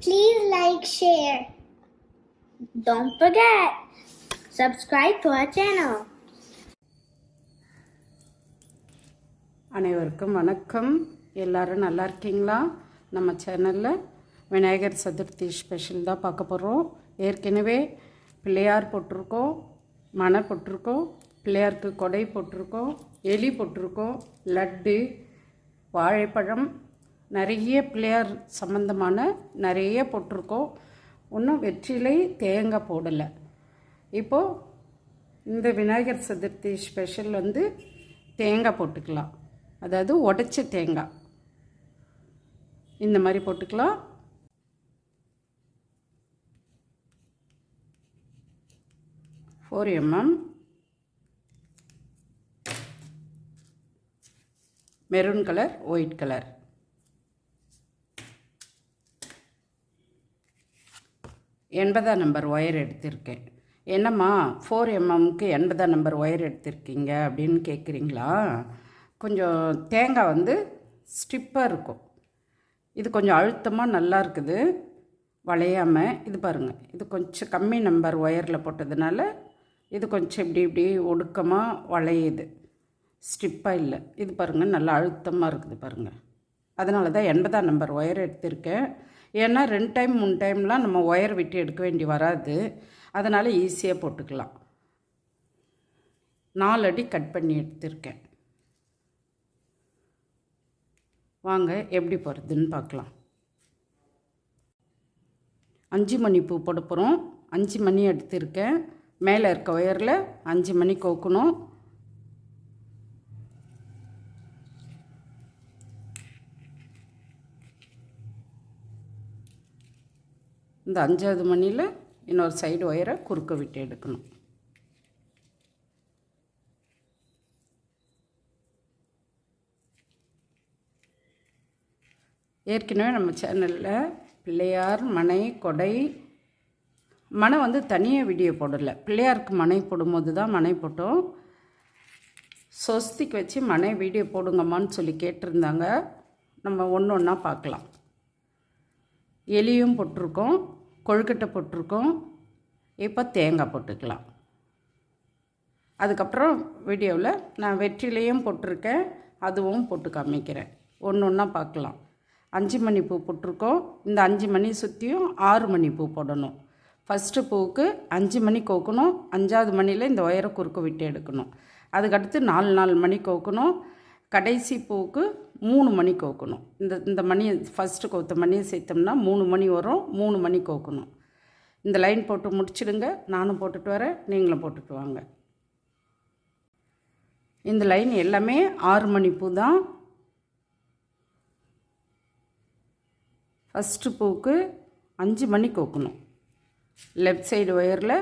Please like, share. Don't forget, subscribe to our channel. அனைவருக்கும் வணக்கம் எல்லாரும் நல்லா இருக்கீங்களா நம்ம சேனலில் விநாயகர் சதுர்த்தி ஸ்பெஷல் தான் பார்க்க போகிறோம் ஏற்கனவே பிள்ளையார் போட்டிருக்கோம் மனை போட்டிருக்கோம் பிள்ளையாருக்கு கொடை போட்டிருக்கோம் எலி போட்டிருக்கோம் லட்டு வாழைப்பழம் நிறைய பிள்ளையார் சம்மந்தமான நிறைய போட்டிருக்கோம். ஒன்றும் வெற்றிலை தேங்காய் போடலை. இப்போது இந்த விநாயகர் சதுர்த்தி ஸ்பெஷல் வந்து தேங்காய் போட்டுக்கலாம். அதாவது உடைச்ச தேங்காய். இந்த மாதிரி போட்டுக்கலாம். Four mm maroon colour white colour எண்பதாம் நம்பர் ஒயர் எடுத்திருக்கேன். என்னம்மா ஃபோர் எம்எம்க்கு எண்பதாம் நம்பர் ஒயர் எடுத்திருக்கீங்க அப்படின்னு கேட்குறீங்களா கொஞ்சம் தேங்காய் வந்து ஸ்டிப்பாக இருக்கும். இது கொஞ்சம் அழுத்தமாக நல்லா இருக்குது. வளையாமல் இது பாருங்கள் இது கொஞ்சம் கம்மி நம்பர் ஒயரில் போட்டதுனால இது கொஞ்சம் இப்படி இப்படி ஒடுக்கமாக வளையுது. ஸ்டிப்பாக இல்லை. இது பாருங்கள் நல்லா அழுத்தமாக இருக்குது பாருங்கள் அதனால தான் எண்பதாம் நம்பர் ஒயர் எடுத்திருக்கேன். ஏன்னா ரெண்டு டைம் மூணு டைம்லாம் நம்ம ஒயர் விட்டு எடுக்க வேண்டி வராது. அதனால் ஈஸியாக போட்டுக்கலாம். நாலு அடி கட் பண்ணி எடுத்திருக்கேன். வாங்க எப்படி போகிறதுன்னு பார்க்கலாம். அஞ்சு மணி பூ போட போகிறோம் அஞ்சு மணி எடுத்திருக்கேன். மேலே இருக்க ஒயரில் அஞ்சு மணி கோக்கணும். இந்த அஞ்சாவது மணியில் இன்னொரு சைடு ஒயரை குறுக்க விட்டு எடுக்கணும். ஏற்கனவே நம்ம சேனலில் பிள்ளையார் மனை கொடை மனை வந்து தனியாக வீடியோ போடலை. பிள்ளையாருக்கு மனை போடும்போது தான் மனை போட்டோம். சொஸ்திக்கு வச்சு மனை வீடியோ போடுங்கம்மான்னு சொல்லி கேட்டிருந்தாங்க. நம்ம ஒன்று ஒன்றா பார்க்கலாம். எலியும் போட்டிருக்கோம். கொழுக்கட்டை போட்டிருக்கோம். இப்போ தேங்காய் போட்டுக்கலாம். அதுக்கப்புறம் வீடியோவில் நான் வெற்றிலையும் போட்டிருக்கேன். அதுவும் போட்டு காமிக்கிறேன். ஒன்று ஒன்றா பார்க்கலாம். அஞ்சு மணி பூ போட்டிருக்கோம். இந்த அஞ்சு மணி சுற்றியும் ஆறு மணி பூ போடணும். ஃபஸ்ட்டு பூவுக்கு அஞ்சு மணி கோக்கணும். அஞ்சாவது மணியில் இந்த ஒயரை குறுக்க விட்டு எடுக்கணும். அதுக்கடுத்து நாலு நாலு மணி கோக்கணும். கடைசி பூவுக்கு மூணு மணி கோக்கணும். இந்த இந்த மணியை ஃபஸ்ட்டு கோத்த மணியை சேர்த்தோம்னா மூணு மணி வரும் மூணு மணி கோக்கணும். இந்த லைன் போட்டு முடிச்சிடுங்க. நானும் போட்டுட்டு வரேன் நீங்களும் போட்டுட்டு வாங்க. இந்த லைன் எல்லாமே ஆறு மணி பூ தான். ஃபஸ்ட்டு பூவுக்கு அஞ்சு மணி கோக்கணும். லெஃப்ட் சைடு ஒயரில்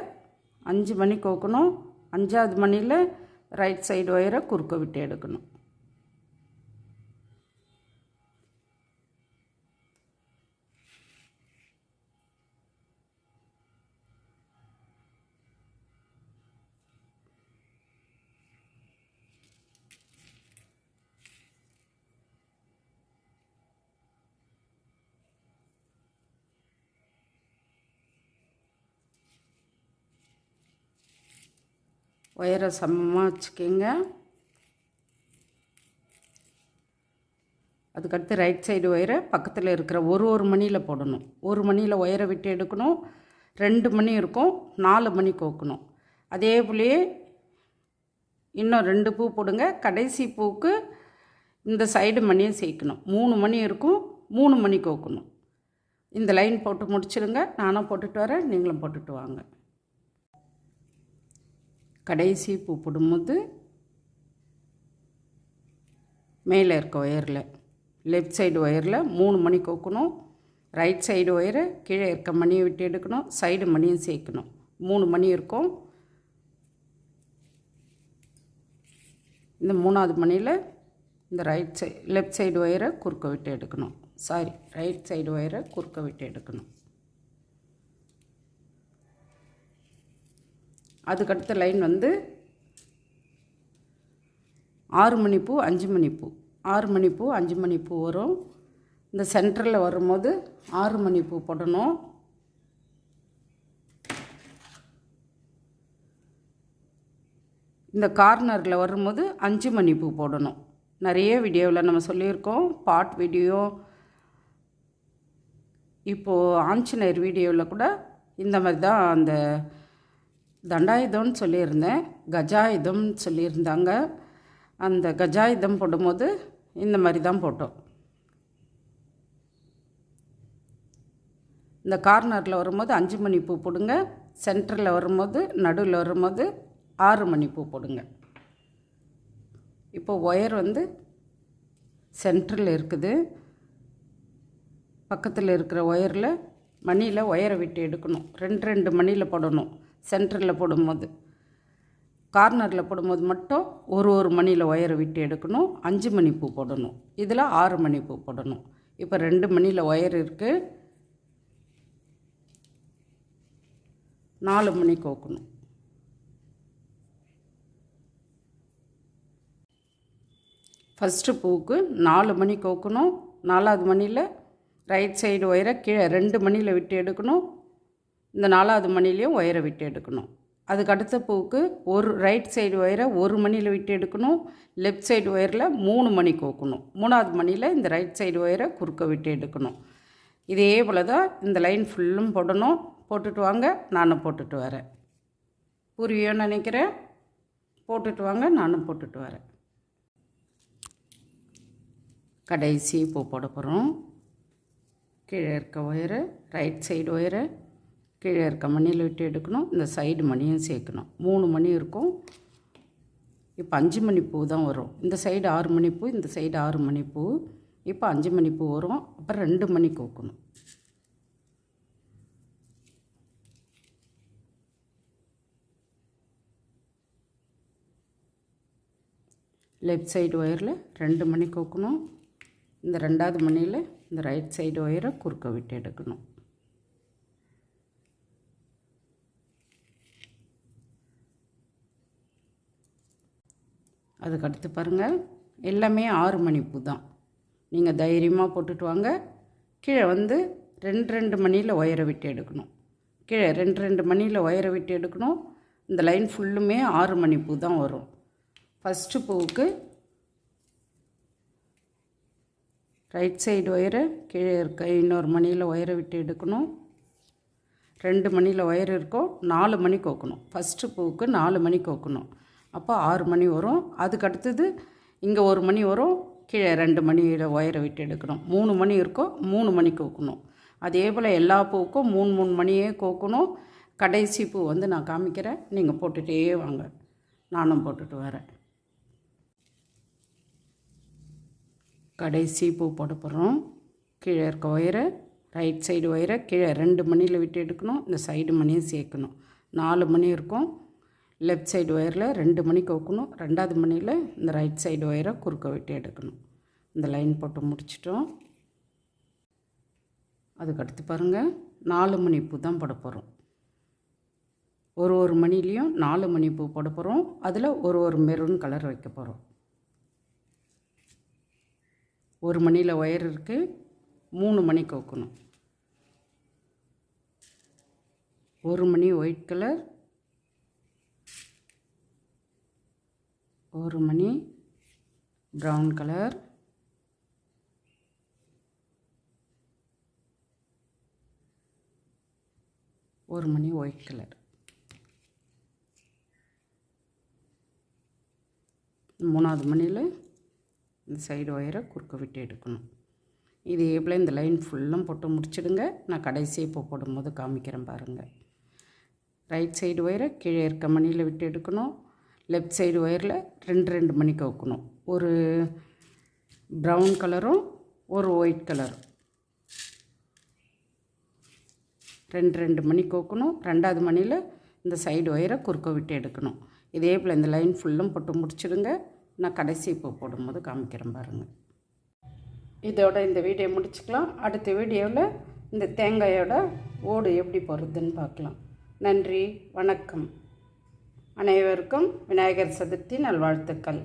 அஞ்சு மணி கோக்கணும். அஞ்சாவது மணியில் ரைட் சைடு ஒயரை குறுக்க விட்டு எடுக்கணும். ஒயரை சமமாக வச்சுக்கோங்க. அதுக்கடுத்து ரைட் சைடு ஒயரை பக்கத்தில் இருக்கிற ஒரு ஒரு மணியில் போடணும். ஒரு மணியில் ஒயரை விட்டு எடுக்கணும். ரெண்டு மணி இருக்கும். நாலு மணி கோக்கணும். அதே போலயே இன்னும் ரெண்டு பூ போடுங்க. கடைசி பூவுக்கு இந்த சைடு மணியை சேர்க்கணும். மூணு மணி இருக்கும். மூணு மணி கோக்கணும். இந்த லைன் போட்டு முடிச்சிடுங்க நானும் போட்டுட்டு வரேன். நீங்களும் போட்டுட்டு வாங்க. கடைசி பூ போடும்போது மேலே இருக்க ஒயரில் லெஃப்ட் சைடு ஒயரில் மூணு மணி கோக்கணும் ரைட் சைடு ஒயரை கீழே இருக்க மணியை விட்டு எடுக்கணும் சைடு மணியும் சேர்க்கணும். மூணு மணி இருக்கும். இந்த மூணாவது மணியில் இந்த ரைட் சை லெஃப்ட் சைடு ஒயரை குறுக்க விட்டு எடுக்கணும். சாரி ரைட் சைடு ஒயரை குறுக்க விட்டு எடுக்கணும். அதுக்கடுத்த லைன் வந்து ஆறு மணிப்பூ அஞ்சு மணி பூ. ஆறு மணிப்பூ அஞ்சு மணி பூ வரும். இந்த சென்டரில் வரும்போது ஆறு மணி பூ போடணும். இந்த கார்னரில் வரும்போது அஞ்சு மணி பூ போடணும். நிறைய வீடியோவில் நம்ம சொல்லியிருக்கோம். பாட் வீடியோ. இப்போது ஆஞ்சநேயர் வீடியோவில் கூட இந்த மாதிரி தான் அந்த தண்டாயுதம்னு சொல்லியிருந்தேன் கஜாயுதம்னு சொல்லியிருந்தாங்க. அந்த கஜாயுதம் போடும்போது இந்த மாதிரி தான் போட்டோம். இந்த கார்னரில் வரும்போது அஞ்சு மணி பூ போடுங்க சென்டரில் வரும்போது நடுவில் வரும்போது ஆறு மணி பூ போடுங்க. இப்போ ஒயர் வந்து சென்டரில் இருக்குது. பக்கத்தில் இருக்கிற ஒயரில் மணியில் ஒயரை விட்டு எடுக்கணும். ரெண்டு ரெண்டு மணியில் போடணும். சென்டரில் போடும்போது கார்னரில் போடும்போது மட்டும் ஒரு ஒரு மணியில் ஒயரை விட்டு எடுக்கணும். அஞ்சு மணி பூ போடணும். இதில் ஆறு மணி பூ போடணும். இப்போ ரெண்டு மணியில் ஒயர் இருக்குது நாலு மணி கோக்கணும். ஃபஸ்ட்டு பூவுக்கு நாலு மணி கோக்கணும். நாலாவது மணியில் ரைட் சைடு ஒயரை கீழே ரெண்டு மணியில் விட்டு எடுக்கணும். இந்த நாலாவது மணிலையும் ஒயரை விட்டு எடுக்கணும். அதுக்கு அடுத்த பூவுக்கு ஒரு ரைட் சைடு ஒயரை ஒரு மணியில் விட்டு எடுக்கணும். லெஃப்ட் சைடு ஒயரில் மூணு மணி கோக்கணும். மூணாவது மணியில் இந்த ரைட் சைடு ஒயரை குறுக்க விட்டு எடுக்கணும். இதே போல் தான் இந்த லைன் ஃபுல்லும் போடணும். போட்டுட்டு வாங்க நானும் போட்டுட்டு வரேன். புரியும்னு நினைக்கிறேன். போட்டுட்டு வாங்க நானும் போட்டுட்டு வரேன். கடைசி பூ போட போகிறோம் கீழே இருக்க ஒயரு ரைட் சைடு ஒயரை கீழே இருக்க மணியில் விட்டு எடுக்கணும் இந்த சைடு மணியும் சேர்க்கணும். மூணு மணி இருக்கும். இப்போ அஞ்சு மணி பூ தான் வரும். இந்த சைடு ஆறு மணி பூ இந்த சைடு ஆறு மணி பூ. இப்போ அஞ்சு மணி பூ வரும். அப்புறம் ரெண்டு மணி கோக்கணும். லெஃப்ட் சைடு ஒயரில் ரெண்டு மணி கோக்கணும். இந்த ரெண்டாவது மணியில் இந்த ரைட் சைடு ஒயரை குறுக்க விட்டு எடுக்கணும். அதுக்கடுத்து பாருங்கள். எல்லாமே ஆறு மணி பூ தான். நீங்கள் தைரியமாக போட்டுட்டு வாங்க. கீழே வந்து ரெண்டு ரெண்டு மணியில் ஒயரை விட்டு எடுக்கணும். கீழே ரெண்டு ரெண்டு மணியில் ஒயரை விட்டு எடுக்கணும். இந்த லைன் ஃபுல்லுமே ஆறு மணி பூ தான் வரும். ஃபஸ்ட்டு பூவுக்கு ரைட் சைடு ஒயரை கீழே இருக்க இன்னொரு மணியில் ஒயரை விட்டு எடுக்கணும். ரெண்டு மணியில் ஒயர் இருக்கும். நாலு மணி கோக்கணும். ஃபஸ்ட்டு பூவுக்கு நாலு மணி கோக்கணும். அப்போ ஆறு மணி வரும். அதுக்கு அடுத்தது இங்கே ஒரு மணி வரும் கீழே ரெண்டு மணியில் ஒயரை விட்டு எடுக்கணும். மூணு மணி இருக்கும் மூணு மணி கோக்கணும். அதே போல் எல்லா பூவுக்கும் மூணு மூணு மணியே கோக்கணும். கடைசி பூ வந்து நான் காமிக்கிறேன். நீங்கள் போட்டுகிட்டே வாங்க. நானும் போட்டுட்டு வரேன். கடைசி பூ போட போகிறோம். கீழே இருக்க ஒயரை ரைட் சைடு ஒயரை கீழே ரெண்டு மணியில் விட்டு எடுக்கணும். இந்த சைடு மணியும் சேர்க்கணும். நாலு மணி இருக்கும். லெஃப்ட் சைடு ஒயரில் ரெண்டு மணி கோக்கணும். ரெண்டாவது மணியில் இந்த ரைட் சைடு ஒயரை குறுக்க விட்டு எடுக்கணும். இந்த லைன் போட்டு முடிச்சிட்டோம். அதுக்கடுத்து பாருங்கள் நாலு மணி பூ தான் போட போகிறோம் ஒரு ஒரு மணிலையும் நாலு மணி பூ போட போகிறோம் அதில் ஒரு ஒரு மெரூன் கலர் வைக்க போகிறோம் ஒரு மணியில் ஒயர் இருக்குது மூணு மணி கோக்கணும். ஒரு மணி ஒயிட் கலர் ஒரு மணி. ப்ரௌன் கலர் ஒரு மணி ஒயிட் கலர் மூணாவது மணியில் இந்த சைடு ஒயரை குறுக்க விட்டு எடுக்கணும். இதே போல் இந்த லைன் ஃபுல்லும் போட்டு முடிச்சிடுங்க. நான் கடைசி இப்போ போடும்போது காமிக்கிறேன் பாருங்கள் ரைட் சைடு ஒயரை கீழே இருக்க மணியில் விட்டு எடுக்கணும். லெஃப்ட் சைடு ஒயரில் ரெண்டு ரெண்டு மணிக்கு வைக்கணும் ஒரு ப்ரௌன் கலரும் ஒரு ஒயிட் கலரும் ரெண்டு ரெண்டு மணி கோக்கணும் ரெண்டாவது மணியில் இந்த சைடு ஒயரை குறுக்க விட்டு எடுக்கணும். இதே போல் இந்த லைன் ஃபுல்லும் போட்டு முடிச்சிடுங்க. நான் கடைசி இப்போ போடும்போது காமிக்கிறேன் பாருங்கள் இதோட இந்த வீடியோ முடிச்சுக்கலாம். அடுத்த வீடியோவில் இந்த தேங்காயோட ஓடு எப்படி போடுறதுன்னு பார்க்கலாம். நன்றி. வணக்கம். அனைவருக்கும் விநாயகர் சதுர்த்தி நல்வாழ்த்துக்கள்.